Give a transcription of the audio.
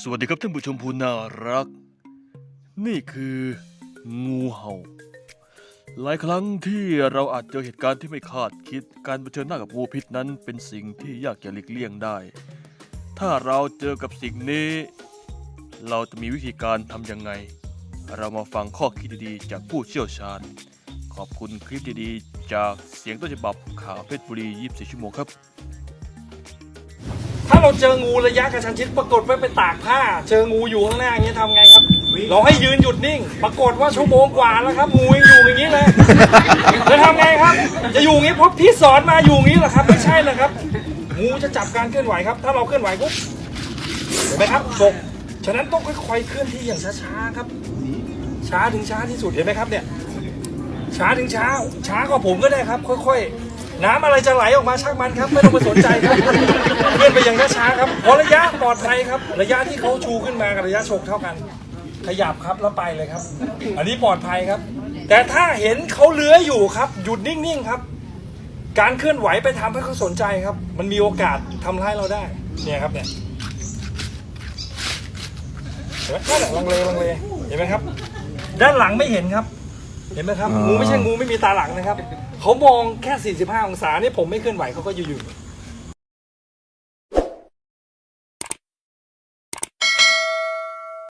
สวัสดีครับท่านผู้ชมผู้น่ารัก นี่คืองูเห่า หลายครั้งที่เราอาจเจอเหตุการณ์ที่ไม่คาดคิด การเผชิญหน้ากับงูพิษนั้นเป็นสิ่งที่ยากจะหลีกเลี่ยงได้ ถ้าเราเจอกับสิ่งนี้ เราจะมีวิธีการทำยังไง เรามาฟังข้อคิดดีๆ จากผู้เชี่ยวชาญ ขอบคุณคลิปดีๆ จากเสียงต้นฉบับข่าวเพชรบุรี 24 ชั่วโมงครับ ถ้าเราเจองูระยะกระชั้นชิดปรากฏว่าไปตากผ้า เจองูอยู่ข้างหน้าอย่างนี้ยทำไงครับ เราให้ยืนหยุดนิ่ง ปรากฏว่าชั่วโมงกว่าแล้วครับ งูยังอยู่อย่างนี้เลยจะทำไงครับ จะอยู่อย่างนี้เพราะพี่สอนมาอยู่อย่างนี้เหรอครับ ไม่ใช่เลยครับ งูจะจับการเคลื่อนไหวครับ ถ้าเราเคลื่อนไหวปุ๊บเห็นไหมครับฉกฉะนั้นต้องค่อยๆเคลื่อนที่อย่างช้าๆครับ ช้าถึงช้าที่สุดเห็นไหมครับเนี่ย ช้าถึงช้า ช้ากว่าผมก็ได้ครับ ค่อยๆ น้ำอะไรจะไหลออกมาช่างมันครับ ไม่ต้องไปสนใจครับเคลื่อนไปอย่างช้าๆครับเพราะระยะปลอดภัยครับ ระยะที่เขาชูขึ้นมากับระยะชกเท่ากัน ขยับครับแล้วไปเลยครับ อันนี้ปลอดภัยครับ แต่ถ้าเห็นเขาเลื้อยอยู่ครับ หยุดนิ่งๆครับ การเคลื่อนไหวไปทำให้เขาสนใจครับ มันมีโอกาสทำร้ายเราได้เนี่ยครับเนี่ยเห็นไหมนั่นแหละลังเลลังเลเห็นไหมครับ ด้านหลังไม่เห็นครับ เห็นไหมครับ งูไม่ใช่งูไม่มีตาหลังนะครับ เขามองแค่ 45 องศาเนี่ยผมไม่เคลื่อนไหวเขาก็อยู่อยู่